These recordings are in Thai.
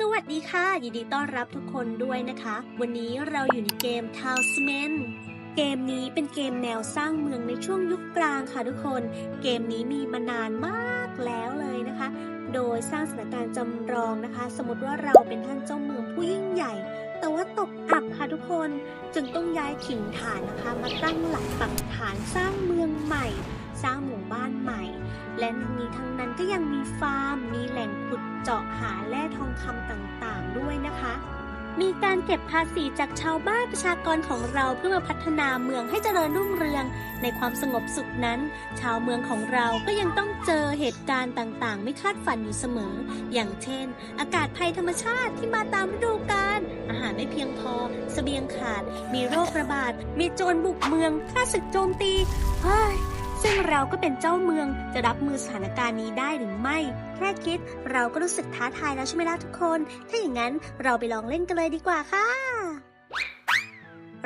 สวัสดีค่ะ ยินดีต้อนรับทุกคนด้วยนะคะ วันนี้เราอยู่ในเกม t o w s m a n เกมนี้เป็นเกมแนวสร้างเมืองในช่วงยุคกลางค่ะทุกคน เกมนี้มีมานานมากแล้วเลยนะคะ โดยสร้างสถานการณ์จำลองนะคะ สมมติว่าเราเป็นท่านเจ้าเมืองผู้ยิ่งใหญ่ แต่ว่าตกอับค่ะทุกคนจึงต้องย้ายถิ่นฐานนะคะ มาตั้งหลักปักฐานสร้างเมืองใหม่ สร้างหมู่บ้านใหม่ และทั้งนี้ทั้งนั้นก็ยังมีฟาร์ม มีแหล่งขุดเจาะหาแร่ทองคำต่างๆ ด้วยนะคะ มีการเก็บภาษีจากชาวบ้านประชากรของเราเพื่อมาพัฒนาเมืองให้เจริญรุ่งเรือง ในความสงบสุขนั้น ชาวเมืองของเราก็ยังต้องเจอเหตุการณ์ต่างๆ ไม่คาดฝันอยู่เสมอ อย่างเช่น อากาศภัยธรรมชาติที่มาตามฤดูกาลอาหารไม่เพียงพอสเสบียงขาด มีโรคระบาดมีโจรบุกเมืองฆ่าศึกโจมตีเฮ้ย ซึ่งเราก็เป็นเจ้าเมืองจะรับมือสถานการณ์นี้ได้หรือไม่ แค่คิดเราก็รู้สึกท้าทายแล้วใช่ไหมล่ะทุกคน ถ้าอย่างนั้นเราไปลองเล่นกันเลยดีกว่าค่ะ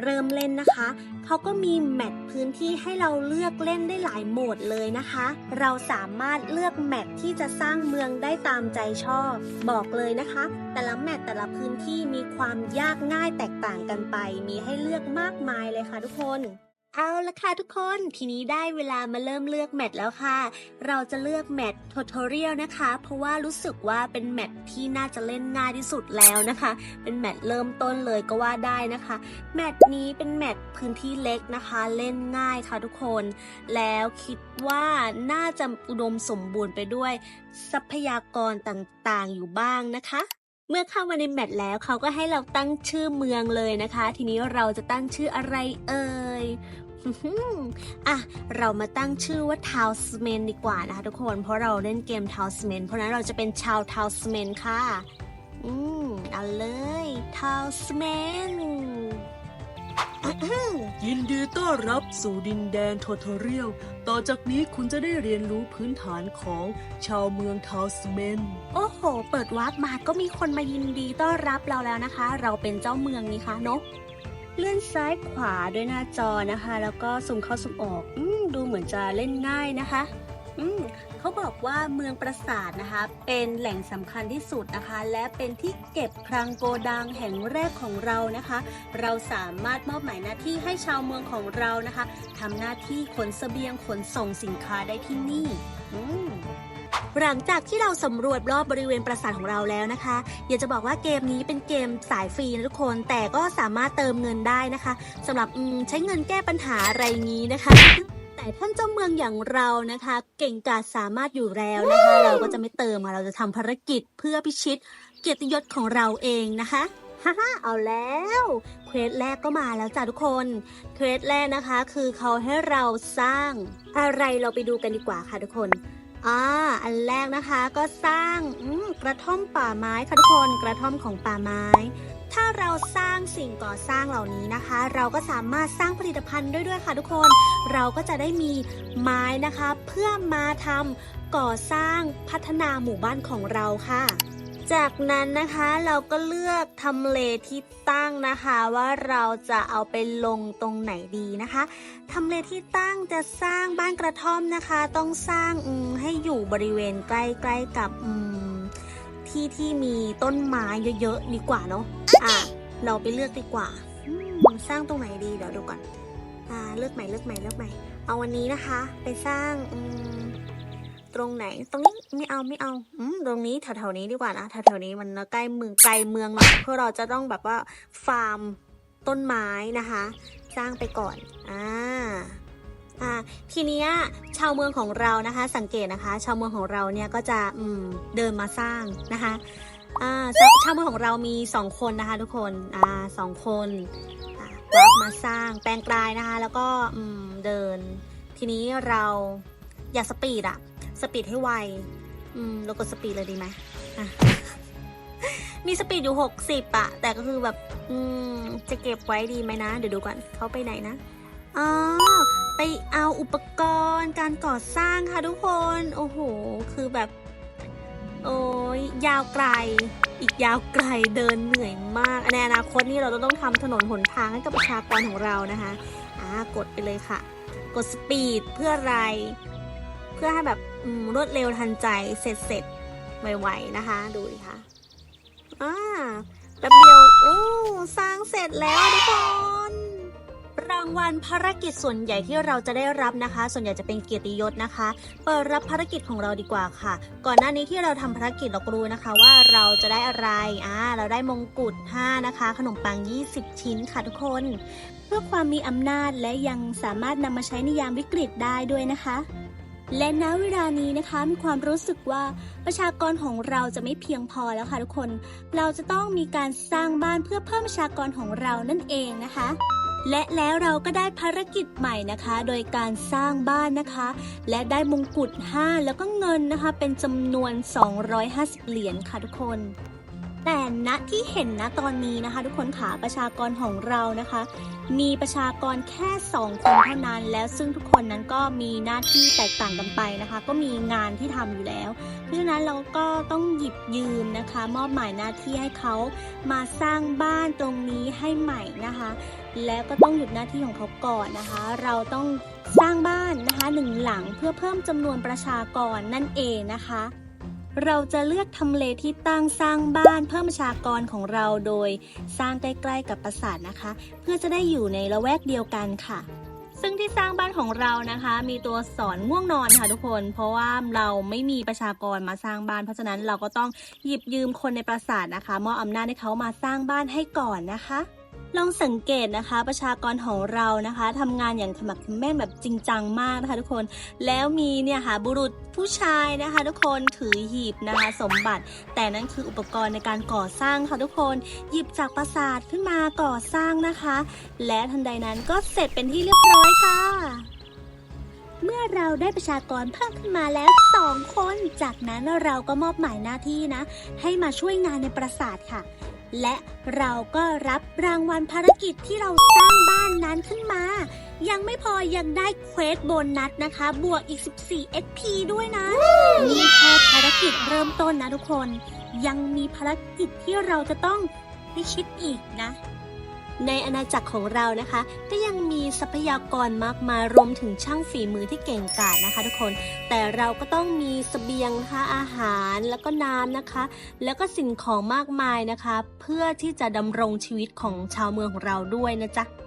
เริ่มเล่นนะคะ เขาก็มีแมตช์พื้นที่ให้เราเลือกเล่นได้หลายโหมดเลยนะคะ เราสามารถเลือกแมตช์ที่จะสร้างเมืองได้ตามใจชอบ บอกเลยนะคะ แต่ละแมตช์แต่ละพื้นที่มีความยากง่ายแตกต่างกันไป มีให้เลือกมากมายเลยค่ะทุกคน เอาละค่ะทุกคนทีนี้ได้เวลามาเริ่มเลือกแมตช์แล้วค่ะ เราจะเลือกแมตช์ท u ทอเรียลนะคะ เพราะว่ารู้สึกว่าเป็นแมตช์ที่น่าจะเล่นง่ายที่สุดแล้วนะคะ เป็นแมตช์เริ่มต้นเลยก็ว่าได้นะคะ แมตช์นี้เป็นแมตช์พื้นที่เล็กนะคะ เล่นง่ายค่ะทุกคน แล้วคิดว่าน่าจะอุดมสมบูรณ์ไปด้วย ทรัพยากรต่างๆอยู่บ้างนะคะ เมื่อเข้ามาในแมทแล้วเขาก็ให้เราตั้งชื่อเมืองเลยนะคะ ทีนี้เราจะตั้งชื่ออะไรเอ่ยอะ เรามาตั้งชื่อว่าทาวส์เมนดีกว่านะคะทุกคน เพราะเราเล่นเกมทาวส์เมนเพราะนั้นเราจะเป็นชาวทาวส์เมนค่ะ อืม เอาเลยทาวส์เมน ยินดีต้อนรับสู่ดินแดนโททเรียล ต่อจากนี้คุณจะได้เรียนรู้พื้นฐานของชาวเมืองทาวสเมน โอ้โห เปิดวาร์ปมาก็มีคนมายินดีต้อนรับเราแล้วนะคะ เราเป็นเจ้าเมืองนี่คะเนาะเลื่อนซ้ายขวาด้วยหน้าจอนะคะ แล้วก็สุ่มเข้าสุ่มออกอืมดูเหมือนจะเล่นง่ายนะคะ อืม เขาบอกว่าเมืองปราสาทนะคะ เป็นแหล่งสำคัญที่สุดนะคะ และเป็นที่เก็บคลังโกดังแห่งแรกของเรานะคะ เราสามารถมอบหมายหน้าที่ให้ชาวเมืองของเรานะคะทำหน้าที่ขนเสบียงขนส่งสินค้าได้ที่นี่หลังจากที่เราสำรวจรอบบริเวณปราสาทของเราแล้วนะคะอยากจะบอกว่าเกมนี้เป็นเกมสายฟรีนะทุกคน แต่ก็สามารถเติมเงินได้นะคะสำหรับใช้เงินแก้ปัญหาอะไรงี้นะคะ แต่ท่านเจ้าเมืองอย่างเรานะคะ เก่งกาจสามารถอยู่แล้วนะคะ เราก็จะไม่เติมค่ะเราจะทำภารกิจเพื่อพิชิต เกียรติยศของเราเองนะคะฮ่าฮ่าเอาแล้วเควสแรกก็มาแล้วจ้ะทุกคนเควสแรกนะคะ คือเขาให้เราสร้าง อะไรเราไปดูกันดีกว่าค่ะทุกคนอ่าอันแรกนะคะก็สร้างอืมกระท่อมป่าไม้ค่ะทุกคนกระท่อมของป่าไม้ ถ้าเราสร้างสิ่งก่อสร้างเหล่านี้นะคะ เราก็สามารถสร้างผลิตภัณฑ์ด้วยด้วยค่ะทุกคน เราก็จะได้มีไม้นะคะ เพื่อมาทำก่อสร้างพัฒนาหมู่บ้านของเราค่ะจากนั้นนะคะเราก็เลือกทำเลที่ตั้งนะคะ ว่าเราจะเอาไปลงตรงไหนดีนะคะทำเลที่ตั้งจะสร้างบ้านกระท่อมนะคะ ต้องสร้างให้อยู่บริเวณใกล้ๆกับอืม ที่ที่มีต้นไม้เยอะๆดีกว่าเนาะอะเราไปเลือกดีกว่าอืมสร้างตรงไหนดีเดี๋ยวดูก่อนอ่าเลือกใหม่เลือกใหม่เลือกใหม่ เอาวันนี้นะคะ ไปสร้างอืมตรงไหน ตรงนี้ไม่เอาไม่เอาอืมตรงนี้แถวๆนี้ดีกว่านะแถวๆนี้มันใกล้เมืองไกลเมืองหน่อยเพื่อเราจะต้องแบบว่าฟาร์มต้นไม้นะคะ สร้างไปก่อนอ่า อ่าทีเนี้ยชาวเมืองของเรานะคะ สังเกตนะคะ ชาวเมืองของเราเนี่ยก็จะอืมเดินมาสร้างนะคะอ่าชาวเมืองของเรามีสองคนนะคะ ทุกคนอ่าสองคนร์ปมาสร้างแปลงกลายนะคะ แล้วก็อืมเดิน ทีนี้เราอย่าสปีดอะสปีดให้ไวอืมเรากดสปีดเลยดีไหมมีสปีดอยู่60อะแต่ก็คือแบบ อืมจะเก็บไว้ดีไหมนะ เดี๋ยวดูก่อนเขาไปไหนนะอ๋อ ไปเอาอุปกรณ์การก่อสร้างค่ะทุกคน โอ้โห คือแบบ โอ้ยยาวไกล อีกยาวไกลเดินเหนื่อยมากในอนาคตนี่เราจะต้องทำถนนหนทางให้กับประชากรของเรานะคะอ่ากดไปเลยค่ะ กดสปีดเพื่ออะไร เพื่อให้แบบรวดเร็วทันใจเสร็จเสร็จไวๆนะคะ ดูดิคะอ่าแป๊บเดียวโอ้สร้างเสร็จแล้วทุกคนางวัลภารกิจส่วนใหญ่ที่เราจะได้รับนะคะ ส่วนใหญ่จะเป็นเกียรติยศนะคะ เปิดรับภารกิจของเราดีกว่าค่ะ ก่อนหน้านี้ที่เราทำภารกิจเราก็รู้นะคะว่าเราจะได้อะไรอ่าเราได้มงกุฎ5นะคะ ขนมปัง 20 ชิ้นค่ะทุกคน เพื่อความมีอำนาจและยังสามารถนำมาใช้ในยามวิกฤตได้ด้วยนะคะและณเวลานี้นะคะมีความรู้สึกว่าประชากรของเราจะไม่เพียงพอแล้วค่ะทุกคน เราจะต้องมีการสร้างบ้านเพื่อเพิ่มประชากรของเรานั่นเองนะคะ และแล้วเราก็ได้ภารกิจใหม่นะคะ โดยการสร้างบ้านนะคะ และได้มงกุฎ 5 แล้วก็เงินนะคะ เป็นจำนวน 250 เหรียญค่ะทุกคน แต่ณที่เห็นนะตอนนี้นะคะ ทุกคนค่ะประชากรของเรานะคะ มีประชากรแค่ 2 คนเท่านั้น แล้วซึ่งทุกคนนั้นก็มีหน้าที่แตกต่างกันไปนะคะ ก็มีงานที่ทำอยู่แล้ว เพราะฉะนั้นเราก็ต้องหยิบยืมนะคะ มอบหมายหน้าที่ให้เขามาสร้างบ้านตรงนี้ให้ใหม่นะคะ แล้วก็ต้องหยุดหน้าที่ของเขาก่อนนะคะ เราต้องสร้างบ้านนะคะหนึ่งหลังเพื่อเพิ่มจำนวนประชากรนั่นเองนะคะ เราจะเลือกทำเลที่ตั้งสร้างบ้านเพิ่มประชากรของเราโดยสร้างใกล้ๆกับปราสาทนะคะ เพื่อจะได้อยู่ในละแวกเดียวกันค่ะ ซึ่งที่สร้างบ้านของเรานะคะ มีตัวสอนง่วงนอนค่ะทุกคน เพราะว่าเราไม่มีประชากรมาสร้างบ้าน เพราะฉะนั้นเราก็ต้องหยิบยืมคนในปราสาทนะคะมอบอำนาจให้เขามาสร้างบ้านให้ก่อนนะคะ ลองสังเกตนะคะ ประชากรของเรานะคะทำงานอย่างขมักเขม้นแบบจริงจังมากนะคะทุกคนแล้วมีเนี่ยค่ะบุรุษผู้ชายนะคะ ทุกคนถือหีบนะคะสมบัติ แต่นั่นคืออุปกรณ์ในการก่อสร้างค่ะทุกคนหยิบจากปราสาทขึ้นมาก่อสร้างนะคะ และทันใดนั้นก็เสร็จเป็นที่เรียบร้อยค่ะเมื่อเราได้ประชากรเพิ่มขึ้นมาแล้วสองคน จากนั้นเราก็มอบหมายหน้าที่นะ ให้มาช่วยงานในปราสาทค่ะ และเราก็รับรางวัลภารกิจที่เราสร้างบ้านนั้นขึ้นมา ยังไม่พอยังได้เควสโบนัสนะคะ บวกอีก 14 XP ด้วยนะ นี่แค่ภารกิจเริ่มต้นนะทุกคน ยังมีภารกิจที่เราจะต้องพิชิตอีกนะ ในอาณาจักรของเรานะคะ ก็ยังมีทรัพยากรมากมายรวมถึงช่างฝีมือที่เก่งกาจนะคะ ทุกคน แต่เราก็ต้องมีเสบียงนะคะอาหารแล้วก็น้ำนะคะ แล้วก็สิ่งของมากมายนะคะ เพื่อที่จะดำรงชีวิตของชาวเมืองของเราด้วยนะจ๊ะ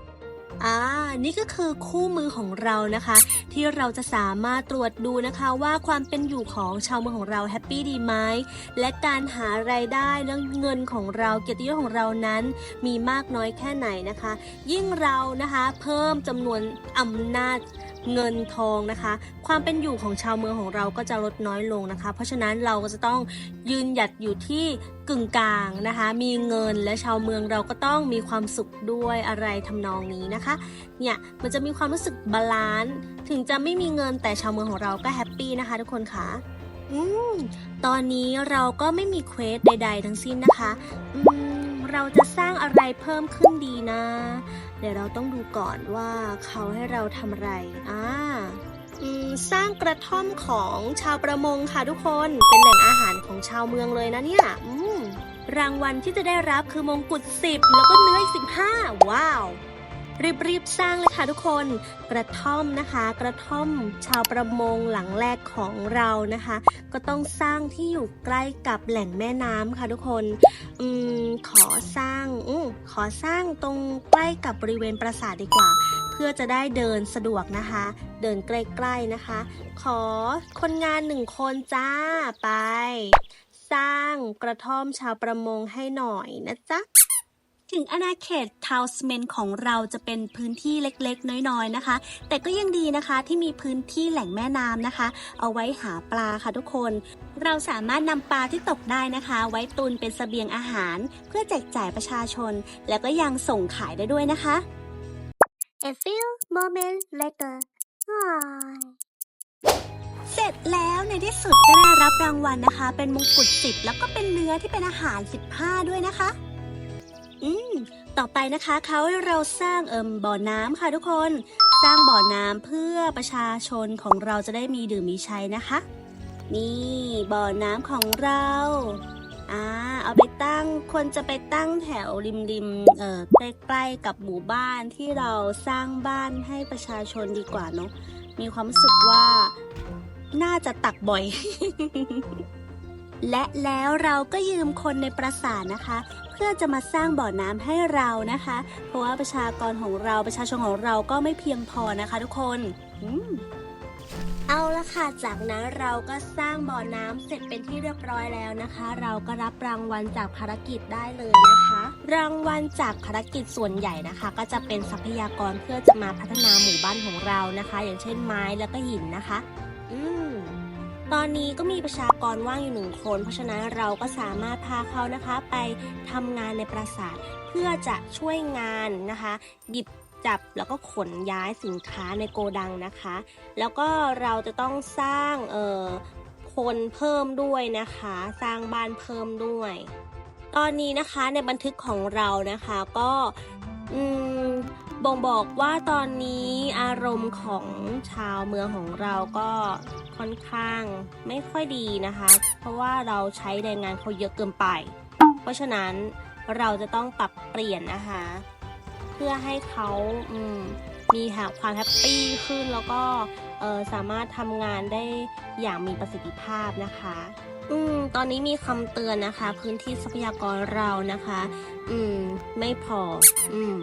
อ่า นี่ก็คือคู่มือของเรานะคะ ที่เราจะสามารถตรวจดูนะคะว่าความเป็นอยู่ของชาวเมืองของเราแฮปปี้ดีไหมและการหารายได้และเงินของเราเกียรติยศของเรานั้นมีมากน้อยแค่ไหนนะคะ ยิ่งเรานะคะ เพิ่มจำนวนอำนาจ เงินทองนะคะ ความเป็นอยู่ของชาวเมืองของเราก็จะลดน้อยลงนะคะ เพราะฉะนั้นเราก็จะต้องยืนหยัดอยู่ที่กึ่งกลางนะคะ มีเงินและชาวเมืองเราก็ต้องมีความสุขด้วยอะไรทำนองนี้นะคะ เนี่ยมันจะมีความรู้สึกบาลานซ์ถึงจะไม่มีเงินแต่ชาวเมืองของเราก็แฮปปี้นะคะ ทุกคนค่ะอืมตอนนี้เราก็ไม่มีเควสใด ๆ ทั้งสิ้นนะคะ อืมเราจะสร้างอะไรเพิ่มขึ้นดีนะ ดี๋ยวเราต้องดูก่อนว่าเขาให้เราทำอะไร อ่าอืมสร้างกระท่อมของชาวประมงค่ะทุกคน เป็นแหล่งอาหารของชาวเมืองเลยนะเนี่ยอืมรางวัลที่จะได้รับคือมงกุฎ10 แล้วก็เนื้ออีก15 ว้าว รีบๆสร้างเลยค่ะทุกคนกระท่อมนะคะ กระท่อมชาวประมงหลังแรกของเรานะคะ ก็ต้องสร้างที่อยู่ใกล้กับแหล่งแม่น้ำค่ะทุกคนอืมขอสร้างอขอสร้างตรงใกล้กับบริเวณปราสาทดีกว่า เพื่อจะได้เดินสะดวกนะคะ เดินใกล้ๆนะคะ ขอคนงานหนึ่งคนจ้าไป สร้างกระท่อมชาวประมงให้หน่อยนะจ๊ะ ถึงอาณาเขตทาวส์เมนของเราจะเป็นพื้นที่เล็กๆ น้อยๆนะคะ แต่ก็ยังดีนะคะที่มีพื้นที่แหล่งแม่น้ำนะคะ เอาไว้หาปลาค่ะทุกคน เราสามารถนำปลาที่ตกได้นะคะ ไว้ตุนเป็นเสบียงอาหาร เพื่อแจกจ่ายประชาชน แล้วก็ยังส่งขายได้ด้วยนะคะ A few moments later เสร็จแล้วในที่สุดก็ได้รับรางวัลนะคะ เป็นมงกุฎ10แล้วก็เป็นเนื้อที่เป็นอาหาร 15 ด้วยนะคะ อืมต่อไปนะคะเขาให้เราสร้างเอิมบ่อน้ำค่ะทุกคน สร้างบ่อน้ำเพื่อประชาชนของเราจะได้มีดื่มมีใช้นะคะ นี่บ่อน้ำของเราอ่าเอาไปตั้งควรจะไปตั้งแถวริมริมๆเอ่อใกล้ๆกับหมู่บ้านที่เราสร้างบ้านให้ประชาชนดีกว่าเนาะมีความรู้สึกว่าน่าจะตักบ่อย และแล้วเราก็ยืมคนในปราสาทนะคะ เพื่อจะมาสร้างบ่อน้ำให้เรานะคะ เพราะว่าประชากรของเราประชาชนของเราก็ไม่เพียงพอนะคะทุกคนอืมเอาละค่ะ จากนั้นเราก็สร้างบ่อน้ำเสร็จเป็นที่เรียบร้อยแล้วนะคะ เราก็รับรางวัลจากภารกิจได้เลยนะคะ รางวัลจากภารกิจส่วนใหญ่นะคะ ก็จะเป็นทรัพยากรเพื่อจะมาพัฒนาหมู่บ้านของเรานะคะ อย่างเช่นไม้แล้วก็หินนะคะ ตอนนี้ก็มีประชากรว่างอยู่หนึ่งคน เพราะฉะนั้นเราก็สามารถพาเขานะคะไปทำงานในปราสาทเพื่อจะช่วยงานนะคะ หยิบจับแล้วก็ขนย้ายสินค้าในโกดังนะคะ แล้วก็เราจะต้องสร้างเอ่อคนเพิ่มด้วยนะคะ สร้างบ้านเพิ่มด้วย ตอนนี้นะคะในบันทึกของเรานะคะก็อืม บ่งบอกว่าตอนนี้อารมณ์ของชาวเมืองของเราก็ค่อนข้างไม่ค่อยดีนะคะ เพราะว่าเราใช้แรงงานเขาเยอะเกินไป เพราะฉะนั้นเราจะต้องปรับเปลี่ยนนะคะ เพื่อให้เขาอืมมีหาความแฮปปี้ขึ้นแล้วก็สามารถทำงานได้อย่างมีประสิทธิภาพนะคะ อืม ตอนนี้มีคำเตือนนะคะ พื้นที่ทรัพยากรเรานะคะ อืม ไม่พอ อืม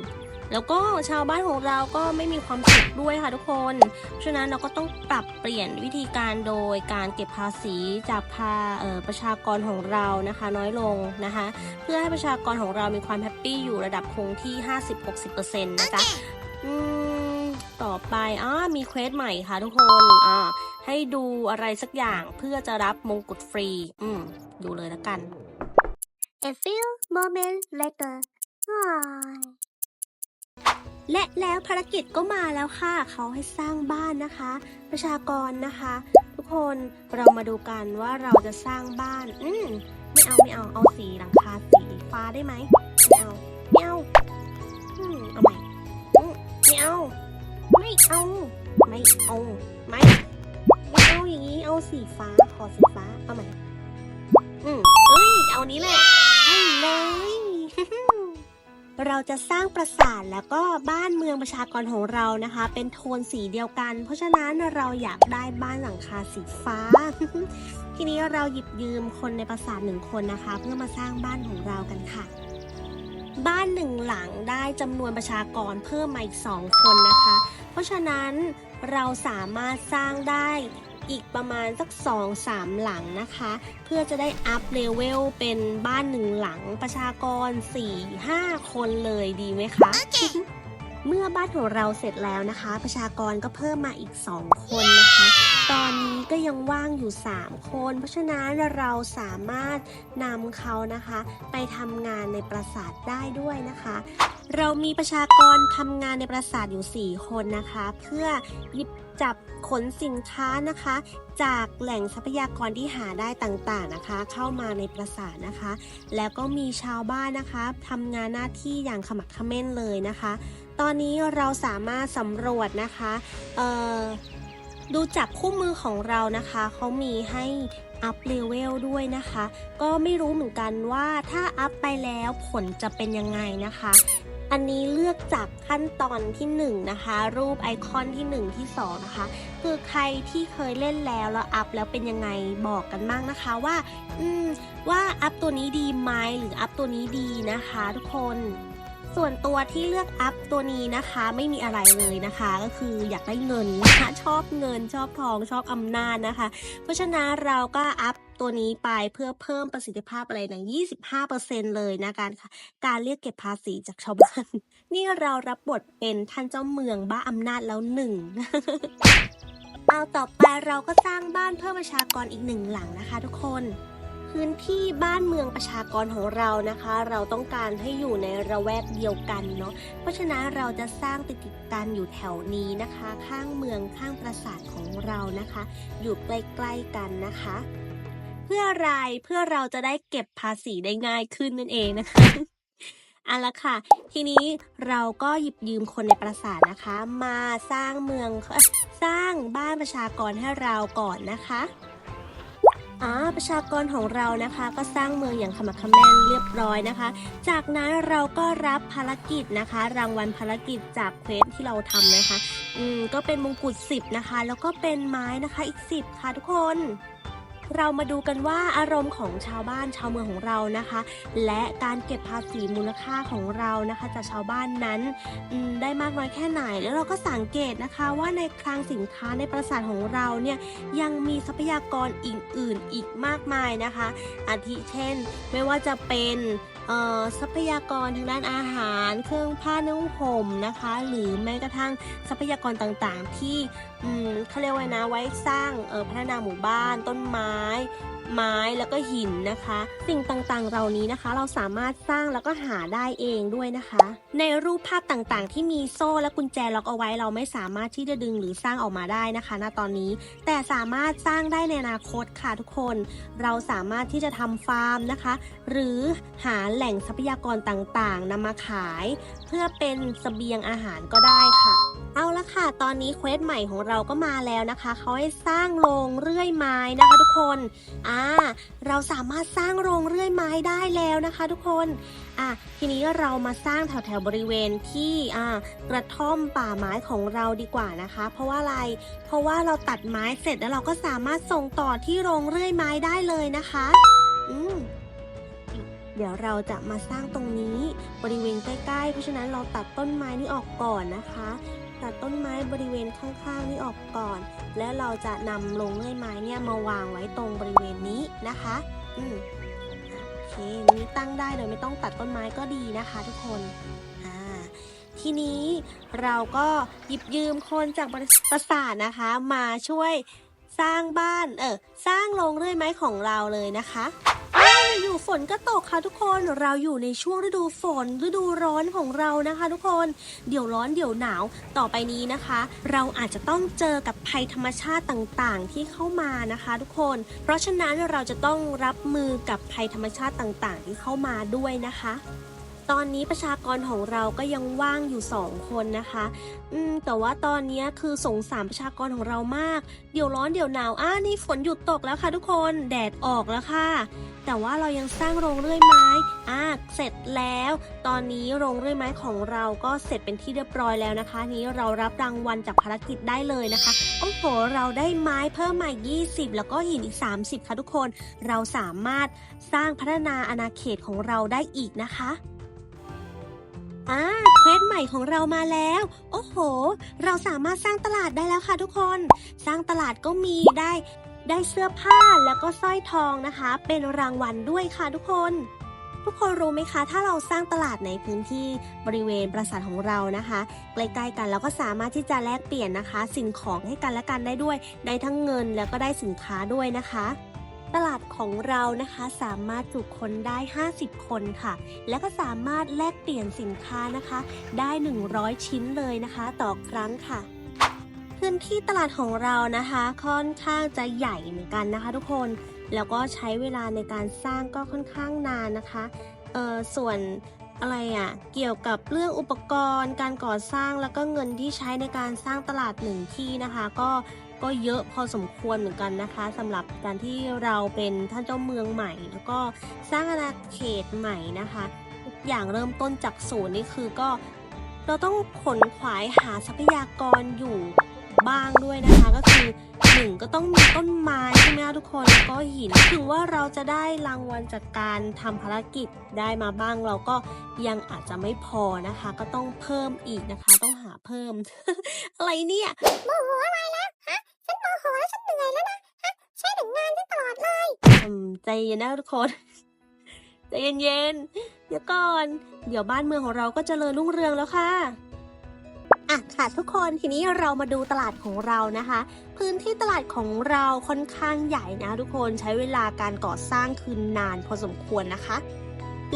แล้วก็ชาวบ้านของเราก็ไม่มีความสุขด้วยค่ะทุกคนเพราะฉะนั้นเราก็ต้องปรับเปลี่ยนวิธีการโดยการเก็บภาษีจากภาเอ่อประชากรของเรานะคะ น้อยลงนะคะ เพื่อให้ประชากรของเรามีความแฮปปี้อยู่ระดับคงที่ 50-60%นะจ๊ะอืมต่อไปอ่ามีเควสใหม่ค่ะทุกคนอ่าให้ดูอะไรสักอย่างเพื่อจะรับมงกุฎฟรี อืม ดูเลยแล้วกัน A few moments later และแล้วภารกิจก็มาแล้วค่ะ เขาให้สร้างบ้านนะคะ ประชากรนะคะ ทุกคนเรามาดูกันว่าเราจะสร้างบ้าน อืมไม่เอาไม่เอาเอาสีหลังคาสีฟ้าได้ไหมไม่เอาไม่เอาอืมเอาใหม่ไม่เอา ไม่เอา ไม่เอาไม่ไม่เอาอย่างนี้เอาสีฟ้าขอสีฟ้าเอาใหม่อืมเอ้ยเอานี้แหละให้เลย เราจะสร้างปราสาทแล้วก็บ้านเมืองประชากรของเรานะคะ เป็นโทนสีเดียวกัน เพราะฉะนั้นเราอยากได้บ้านหลังคาสีฟ้า ทีนี้เราหยิบยืมคนในปราสาทหนึ่งคนนะคะ เพื่อมาสร้างบ้านของเรากันค่ะ บ้านหนึ่งหลังได้จำนวนประชากรเพิ่มมาอีกสองคนนะคะ เพราะฉะนั้นเราสามารถสร้างได้ อีกประมาณสัก2อสามหลังนะคะ เพื่อจะได้อัพเลเวลเป็นบ้านหนึ่งหลังประชากร 4-5 คนเลยดีไหมคะเมื่อบ้านของเราเสร็จแล้วนะคะ ประชากรก็เพิ่มมาอีก 2 คนนะคะ ตอนนี้ก็ยังว่างอยู่ 3 คน เพราะฉะนั้นเราสามารถนำเขานะคะ ไปทำงานในปราสาทได้ด้วยนะคะ เรามีประชากรทำงานในปราสาทอยู่ 4 คนนะคะ เพื่อหยิบจับขนสินค้านะคะ จากแหล่งทรัพยากรที่หาได้ต่างๆนะคะ เข้ามาในปราสาทนะคะ แล้วก็มีชาวบ้านนะคะทำงานหน้าที่อย่างขมักเขม้นเลยนะคะ ตอนนี้เราสามารถสำรวจนะคะดูจากคู่มือของเรานะคะ เขามีให้อัพเลเวลด้วยนะคะ ก็ไม่รู้เหมือนกันว่าถ้าอัพไปแล้วผลจะเป็นยังไงนะคะ อันนี้เลือกจากขั้นตอนที่1นงนะคะ รูปไอคอนที่ 1 ที่ 2 นะคะ คือใครที่เคยเล่นแล้วแล้วอัพแล้วเป็นยังไงบอกกันบ้างนะคะว่า อืม ว่าอัพตัวนี้ดีไหมหรืออัพตัวนี้ดีนะคะทุกคนส่วนตัวที่เลือกอัพตัวนี้นะคะไม่มีอะไรเลยนะคะ ก็คืออยากได้เงินนะคะชอบเงินชอบทองชอบอำนาจนะคะ เพราะฉะนั้นเราก็อัพ ตัวนี้ไปเพื่อเพิ่มประสิทธิภาพอะไรนะ25%เลยนะการการเรียกเก็บภาษีจากชาวบ้าน นี่เรารับบทเป็นท่านเจ้าเมืองบ้าอำนาจแล้วหนึ่งเอาต่อไปเราก็สร้างบ้านเพิ่มประชากรอีกหนึ่งหลังนะคะ ทุกคนพื้นที่บ้านเมืองประชากรของเรานะคะ เราต้องการให้อยู่ในระแวกเดียวกันเนาะเพราะฉะนั้นเราจะสร้างติดติดกันอยู่แถวนี้นะคะ ข้างเมืองข้างปราสาทของเรานะคะ อยู่ใกล้ๆกันนะคะ พื่ออะไรเพื่อเราจะได้เก็บภาษีได้ง่ายขึ้นนั่นเองนะคะเอาละค่ะ ทีนี้เราก็หยิบยืมคนในปราสาทนะคะ มาสร้างเมืองสร้างบ้านประชากรให้เราก่อนนะคะอ่าประชากรของเรานะคะ ก็สร้างเมืองอย่างขมักขม้นเรียบร้อยนะคะ จากนั้นเราก็รับภารกิจนะคะ รางวัลภารกิจจากเควสที่เราทำนะคะ อืมก็เป็นมงกุฎ10นะคะ แล้วก็เป็นไม้นะคะอีก 10 ค่ะทุกคน เรามาดูกันว่าอารมณ์ของชาวบ้านชาวเมืองของเรานะคะ และการเก็บภาษีมูลค่าของเรานะคะ จากชาวบ้านนั้นได้มากน้อยแค่ไหน แล้วเราก็สังเกตนะคะว่าในคลังสินค้าในปราสาทของเราเนี่ยยังมีทรัพยากรอื่นๆอีกมากมายนะคะ อาทิเช่น ไม่ว่าจะเป็น ทรัพยากรทางด้านอาหาร เครื่องผ้านุ่งห่มนะคะ หรือแม้กระทั่งทรัพยากรต่างๆ ที่เขาเรียกว่านะไว้สร้างพัฒนาหมู่บ้านต้นไม้ ไม้แล้วก็หินนะคะ สิ่งต่างๆ เหล่านี้นะคะ เราสามารถสร้างแล้วก็หาได้เองด้วยนะคะ ในรูปภาพต่างๆ ที่มีโซ่และกุญแจล็อกเอาไว้ เราไม่สามารถที่จะดึงหรือสร้างออกมาได้นะคะ ณตอนนี้ แต่สามารถสร้างได้ในอนาคตค่ะทุกคน เราสามารถที่จะทำฟาร์มนะคะ หรือหาแหล่งทรัพยากรต่างๆนำมาขาย เพื่อเป็นเสบียงอาหารก็ได้ค่ะ เอาละค่ะ ตอนนี้เควสใหม่ของเราก็มาแล้วนะคะเขาให้สร้างโรงเรื่อยไม้นะคะทุกคน อ่า เราสามารถสร้างโรงเรื่อยไม้ได้แล้วนะคะทุกคน อะทีนี้เรามาสร้างแถวแถวๆบริเวณที่อ่ากระท่อมป่าไม้ของเราดีกว่านะคะ เพราะว่าอะไร เพราะว่าเราตัดไม้เสร็จแล้วเราก็สามารถส่งต่อที่โรงเรื่อยไม้ได้เลยนะคะ อืมเดี๋ยวเราจะมาสร้างตรงนี้บริเวณใกล้ๆ เพราะฉะนั้นเราตัดต้นไม้นี่ออกก่อนนะคะ ตัดต้นไม้บริเวณข้างๆนี่ออกก่อน แล้วเราจะนำโรงเลื่อยไม้เนี่ยมาวางไว้ตรงบริเวณนี้นะคะ อืมโอเคนี่ตั้งได้เลยไม่ต้องตัดต้นไม้ก็ดีนะคะ ทุกคนอ่าทีนี้เราก็หยิบยืมคนจากบริษัทประสาทนะคะ มาช่วยสร้างบ้าน เออสร้างโรงเลื่อยไม้ของเราเลยนะคะ อ้าอยู่ฝนก็ตกค่ะทุกคนเราอยู่ในช่วงฤดูฝนฤดูร้อนของเรานะคะ ทุกคนเดี๋ยวร้อนเดี๋ยวหนาวต่อไปนี้นะคะ เราอาจจะต้องเจอกับภัยธรรมชาติต่างๆ ที่เข้ามานะคะ ทุกคน เพราะฉะนั้นเราจะต้องรับมือกับภัยธรรมชาติต่างๆ ที่เข้ามาด้วยนะคะ ตอนนี้ประชากรของเราก็ยังว่างอยู่สองคนนะคะ อืม แต่ว่าตอนนี้คือสงสารประชากรของเรามาก เดี๋ยวร้อนเดี๋ยวหนาวอ่านี่ฝนหยุดตกแล้วค่ะทุกคน แดดออกแล้วค่ะ แต่ว่าเรายังสร้างโรงเรื่อยไม้ อ่า เสร็จแล้ว ตอนนี้โรงเรื่อยไม้ของเราก็เสร็จเป็นที่เรียบร้อยแล้วนะคะ นี้เรารับรางวัลจากภารกิจได้เลยนะคะ โอ้โห เราได้ไม้เพิ่มมา20 แล้วก็หินอีก 30 ค่ะทุกคน เราสามารถสร้างพัฒนาอาณาเขตของเราได้อีกนะคะ อ่าเควสใหม่ของเรามาแล้ว โอ้โห เราสามารถสร้างตลาดได้แล้วค่ะทุกคน สร้างตลาดก็มีได้ ได้เสื้อผ้าแล้วก็สร้อยทองนะคะ เป็นรางวัลด้วยค่ะทุกคน ทุกคนรู้ไหมคะ ถ้าเราสร้างตลาดในพื้นที่บริเวณปราสาทของเรานะคะ ใกล้ๆกันเราก็สามารถที่จะแลกเปลี่ยนนะคะ สิ่งของให้กันและกันได้ด้วย ได้ทั้งเงินแล้วก็ได้สินค้าด้วยนะคะ ตลาดของเรานะคะสามารถจุคนได้ 50 คนค่ะ และก็สามารถแลกเปลี่ยนสินค้านะคะ ได้ 100 ชิ้นเลยนะคะ ต่อครั้งค่ะพื้นที่ตลาดของเรานะคะ ค่อนข้างจะใหญ่เหมือนกันนะคะ ทุกคนแล้วก็ใช้เวลาในการสร้างก็ค่อนข้างนานนะคะเออส่วนอะไรอะ่ะเกี่ยวกับเรื่องอุปกรณ์ การก่อสร้างแล้วก็เงินที่ใช้ในการสร้างตลาดหนึ่งที่นะคะ ก็ ก็เยอะพอสมควรเหมือนกันนะคะสำหรับการที่เราเป็นท่านเจ้าเมืองใหม่ แล้วก็สร้างอาณาเขตใหม่นะคะทุกอย่างเริ่มต้นจากศูนย์นี่คือก็เราต้องขนขวายหาทรัพยากรอยู่บ้างด้วยนะคะ ก็คือหนึ่งก็ต้องมีต้นไม้ใช่ไหมคะทุกคนแล้วก็หินถึงว่าเราจะได้รางวัลจากการทำภารกิจได้มาบ้างเราก็ยังอาจจะไม่พอนะคะ ก็ต้องเพิ่มอีกนะคะ ต้องหาเพิ่ม อะไรเนี่ยโมโหอะไรแล้วฮะ ฉันโมโหแล้วฉันเหนื่อยแล้วนะฮะใช้ถึงงานฉันตลอดเลยอืมใจเย็นนะทุกคนใจเย็นๆเดี๋ยวก่อน เดี๋ยวบ้านเมืองของเราก็เจริญรุ่งเรืองแล้วค่ะอะค่ะทุกคนทีนี้เรามาดูตลาดของเรานะคะ พื้นที่ตลาดของเราค่อนข้างใหญ่นะ ทุกคนใช้เวลาการก่อสร้างคืนนานพอสมควรนะคะ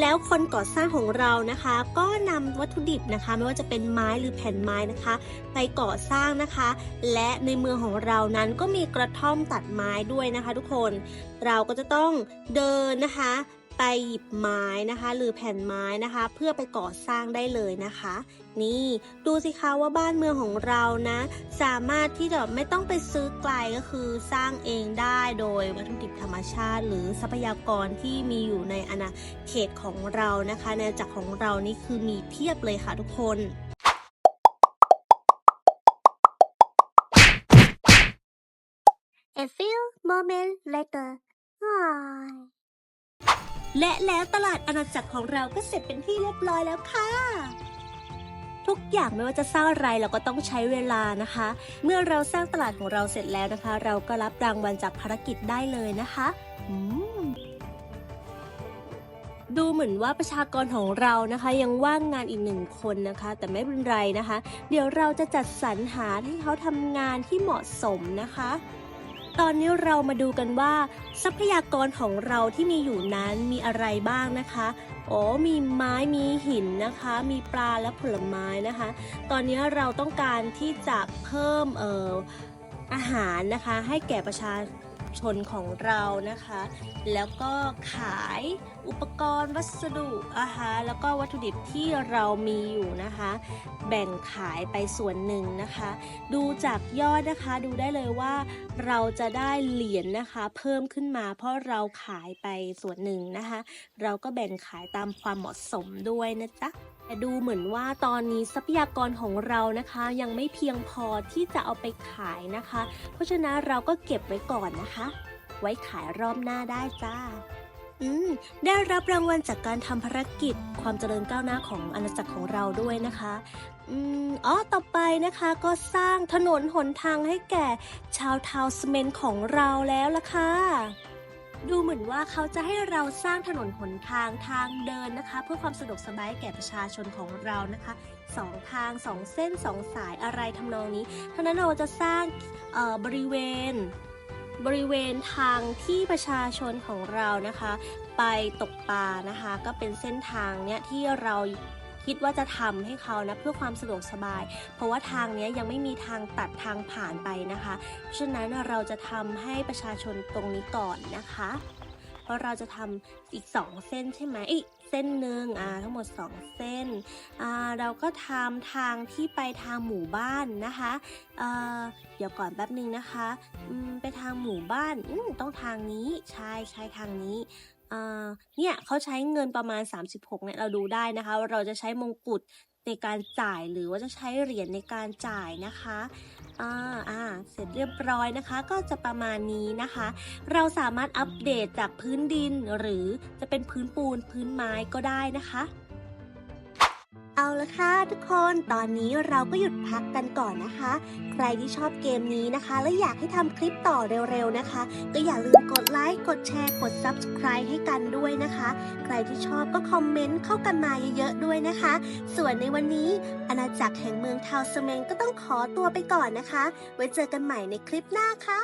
แล้วคนก่อสร้างของเรานะคะ ก็นำวัตถุดิบนะคะ ไม่ว่าจะเป็นไม้หรือแผ่นไม้นะคะ ไปก่อสร้างนะคะ และในเมืองของเรานั้นก็มีกระท่อมตัดไม้ด้วยนะคะ ทุกคนเราก็จะต้องเดินนะคะ ไปหยิบไม้นะคะ หรือแผ่นไม้นะคะ เพื่อไปก่อสร้างได้เลยนะคะ นี่ดูสิคะว่าบ้านเมืองของเรานะ สามารถที่จะไม่ต้องไปซื้อไกลก็คือสร้างเองได้โดยวัตถุดิบธรรมชาติ หรือทรัพยากรที่มีอยู่ในอาณาเขตของเรานะคะในจักรของเรานี่คือมีเพียบเลยค่ะทุกคนเอ A few moments later อ้าย และแล้วตลาดอาณาจักรของเราก็เสร็จเป็นที่เรียบร้อยแล้วค่ะ ทุกอย่างไม่ว่าจะสร้างอะไรเราก็ต้องใช้เวลานะคะ เมื่อเราสร้างตลาดของเราเสร็จแล้วนะคะ เราก็รับรางวัลจากภารกิจได้เลยนะคะดูเหมือนว่าประชากรของเรานะคะ ยังว่างงานอีกหนึ่งคนนะคะ แต่ไม่เป็นไรนะคะ เดี๋ยวเราจะจัดสรรหาให้เขาทำงานที่เหมาะสมนะคะ ตอนนี้เรามาดูกันว่า ทรัพยากรของเราที่มีอยู่นั้นมีอะไรบ้างนะคะโอ้มีไม้มีหินนะคะ มีปลาและผลไม้นะคะ ตอนนี้เราต้องการที่จะเพิ่มเอ่ออาหารนะคะให้แก่ประชาชนของเรานะคะ แล้วก็ขาย อุปกรณ์วัสดุอาหารแล้วก็วัตถุดิบที่เรามีอยู่นะคะ แบ่งขายไปส่วนหนึ่งนะคะ ดูจากยอดนะคะดูได้เลยว่าเราจะได้เหรียญนะคะ เพิ่มขึ้นมา เพราะเราขายไปส่วนหนึ่งนะคะ เราก็แบ่งขายตามความเหมาะสมด้วยนะจ๊ะแต่ดูเหมือนว่าตอนนี้ทรัพยากรของเรานะคะ ยังไม่เพียงพอที่จะเอาไปขายนะคะ เพราะฉะนั้นเราก็เก็บไว้ก่อนนะคะ ไว้ขายรอบหน้าได้จ้า อืมได้รับรางวัลจากการทำภารกิจ ความเจริญก้าวหน้าของอาณาจักรของเราด้วยนะคะอืมอ๋อต่อไปนะคะก็สร้างถนนหนทางให้แก่ชาวทาวสเมนของเราแล้วล่ะค่ะดูเหมือนว่าเขาจะให้เราสร้างถนนหนทางทางเดินนะคะ เพื่อความสะดวกสบายแก่ประชาชนของเรานะคะสองทางสองเส้นสองสายอะไรทำนองนี้เพราะนั้นเราจะสร้างบริเวณ บริเวณทางที่ประชาชนของเรานะคะ ไปตกปลานะคะ ก็เป็นเส้นทางเนี้ยที่เราคิดว่าจะทำให้เขานะเพื่อความสะดวกสบาย เพราะว่าทางเนี้ยยังไม่มีทางตัดทางผ่านไปนะคะ เพราะฉะนั้นเราจะทำให้ประชาชนตรงนี้ก่อนนะคะ เพราะเราจะทำอีกสองเส้นใช่ไหมอีก ส้นหนึ่งอ่าทั้งหมดสองเส้นอ่าเราก็ทำทางที่ไปทางหมู่บ้านนะคะเอ่อเดี๋ยวก่อนแป๊บนึงนะคะอืมไปทางหมู่บ้านอืมต้องทางนี้ใช่ใช่ทางนี้อ่าเนี่ยเขาใช้เงินประมาณ 36เนี่ยเราดูได้นะคะว่าเราจะใช้มงกุฎ ในการจ่ายหรือว่าจะใช้เหรียญในการจ่ายนะคะอ่าอ่าเสร็จเรียบร้อยนะคะ ก็จะประมาณนี้นะคะ เราสามารถอัปเดตจากพื้นดินหรือจะเป็นพื้นปูนพื้นไม้ก็ได้นะคะ เอาละค่ะทุกคนตอนนี้เราก็หยุดพักกันก่อนนะคะ ใครที่ชอบเกมนี้นะคะ และอยากให้ทำคลิปต่อเร็วๆนะคะ ก็อย่าลืมกดไลค์กดแชร์กด Subscribe ให้กันด้วยนะคะ ใครที่ชอบก็คอมเมนต์เข้ากันมาเยอะๆด้วยนะคะ ส่วนในวันนี้อาณาจักรแห่งเมืองทาวสเมนก็ต้องขอตัวไปก่อนนะคะ ไว้เจอกันใหม่ในคลิปหน้าค่ะ